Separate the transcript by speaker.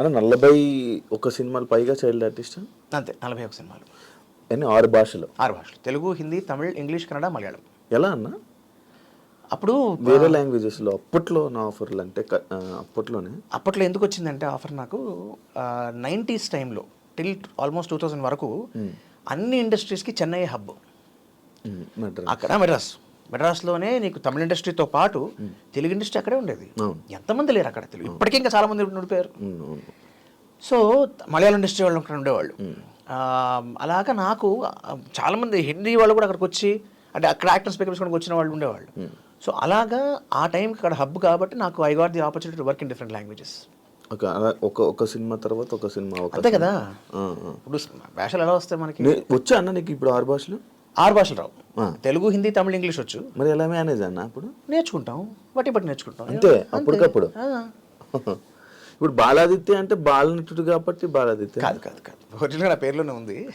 Speaker 1: అంటే నలభై ఒక సినిమాలు పైగా చైల్డ్ ఆర్టిస్ట్?
Speaker 2: అంతే నలభై ఒక సినిమాలు.
Speaker 1: అన్ని ఆరు భాషలు.
Speaker 2: ఆరు భాషలు. తెలుగు హిందీ తమిళ్ ఇంగ్లీష్ కన్నడ మలయాళం.
Speaker 1: ఎలా అన్న?
Speaker 2: అప్పుడు
Speaker 1: వేరే లాంగ్వేజెస్లో అప్పట్లో నా ఆఫర్లు అంటే అప్పట్లోనే?
Speaker 2: అప్పట్లో ఎందుకు వచ్చిందంటే ఆఫర్ నాకు నైంటీస్ టైంలో టిల్ ఆల్మోస్ట్ టూ థౌజండ్ వరకు అన్ని ఇండస్ట్రీస్కి చెన్నై హబ్. అక్కడ మెడ్రాస్ మెడ్రాస్లోనే నీకు తమిళ ఇండస్ట్రీతో పాటు తెలుగు ఇండస్ట్రీ అక్కడే ఉండేది. ఎంతమంది లేరు అక్కడ తెలుగు? ఇప్పటికీ ఇంకా చాలా మంది ఉండిపోయారు. సో మలయాళం ఇండస్ట్రీ వాళ్ళు అక్కడ ఉండేవాళ్ళు. అలాగా నాకు చాలామంది హిందీ వాళ్ళు కూడా అక్కడికి వచ్చి అంటే అక్కడ యాక్టర్స్ పికప్స్ కూడా వచ్చిన వాళ్ళు ఉండేవాళ్ళు. సో అలాగా ఆ టైంకి అక్కడ హబ్ కాబట్టి నాకు I got the opportunity work in different languages.
Speaker 1: ఒక ఒక సినిమా తర్వాత ఒక సినిమా
Speaker 2: అంతే కదా. ఇప్పుడు భాషలు ఎలా వస్తాయి మనకి?
Speaker 1: వచ్చా అన్న నీకు ఇప్పుడు ఆరు భాషలు?
Speaker 2: ఆరు భాషలు రావు. తెలుగు హిందీ తమిళ ఇంగ్లీష్ వచ్చు.
Speaker 1: మరి ఎలా మేనేజ్ అన్న అప్పుడు?
Speaker 2: నేర్చుకుంటాం. బట్టి బట్టి నేర్చుకుంటాం.
Speaker 1: అంతే అప్పటికప్పుడు. ఇప్పుడు బాలాదిత్య అంటే బాలనటుడు కాబట్టి బాలాదిత్య.
Speaker 2: కాదు కాదు కాదు. ఒరిజినల్ నా పేరులోనే ఉంది.